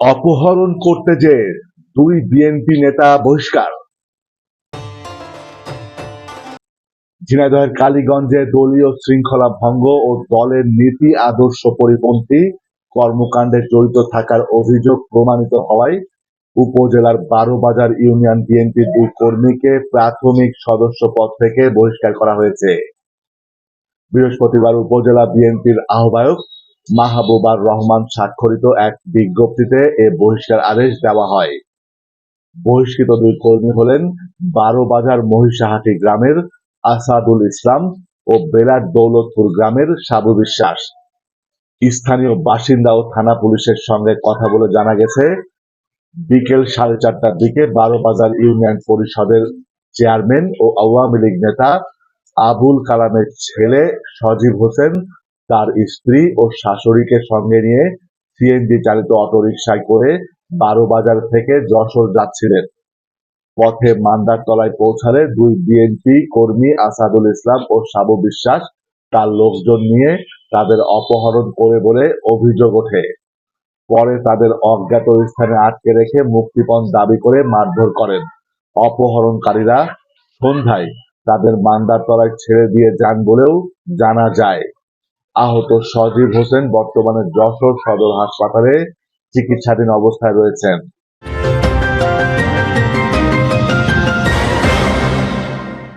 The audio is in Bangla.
অপহরণ করতে যে দুই বিএনপি নেতা বহিষ্কার। ঝিনাইদহের কালীগঞ্জে দলীয় শৃঙ্খলা ভঙ্গ ও দলের নীতি, আদর্শ পরিপন্থী কর্মকাণ্ডে জড়িত থাকার অভিযোগ প্রমাণিত হওয়ায় উপজেলার বারোবাজার ইউনিয়ন বিএনপির দুই কর্মীকে প্রাথমিক সদস্য পদ থেকে বহিষ্কার করা হয়েছে। বৃহস্পতিবার উপজেলা বিএনপির আহ্বায়ক মাহবুবার রহমান স্বাক্ষরিত এক বিজ্ঞপ্তিতে এ বহিষ্কার আদেশ দেওয়া হয়। বহিষ্কৃত দুই কর্মী হলেন বারোবাজার মহিষাহাটি গ্রামের আসাদুল ইসলাম ও বেলার দৌলতপুর গ্রামের সাবু বিশ্বাস। স্থানীয় বাসিন্দা ও থানা পুলিশের সঙ্গে কথা বলে জানা গেছে, বিকেল সাড়ে চারটার দিকে বারোবাজার ইউনিয়ন পরিষদের চেয়ারম্যান ও আওয়ামী লীগ নেতা আবুল কালামের ছেলে সজীব হোসেন তার স্ত্রী ও শাশুড়িকে সঙ্গে নিয়ে সিএনজি চালিত অটোরিকশায় করে বারোবাজার থেকে যশোর যাচ্ছিলেন। পথে মান্দার তলায় পৌঁছালে দুই বিএনপি কর্মী আসাদুল ইসলাম ও সাবু বিশ্বাস তার লোকজন নিয়ে তাদের অপহরণ করে বলে অভিযোগ ওঠে। পরে তাদের অজ্ঞাত স্থানে আটকে রেখে মুক্তিপণ দাবি করে মারধর করেন। অপহরণকারীরা সন্ধ্যায় তাদের মান্দার তলায় ছেড়ে দিয়ে যান বলেও জানা যায়। আহত সজীব হোসেন বর্তমানে যশোর সদর হাসপাতালে চিকিৎসাধীন অবস্থায় রয়েছেন।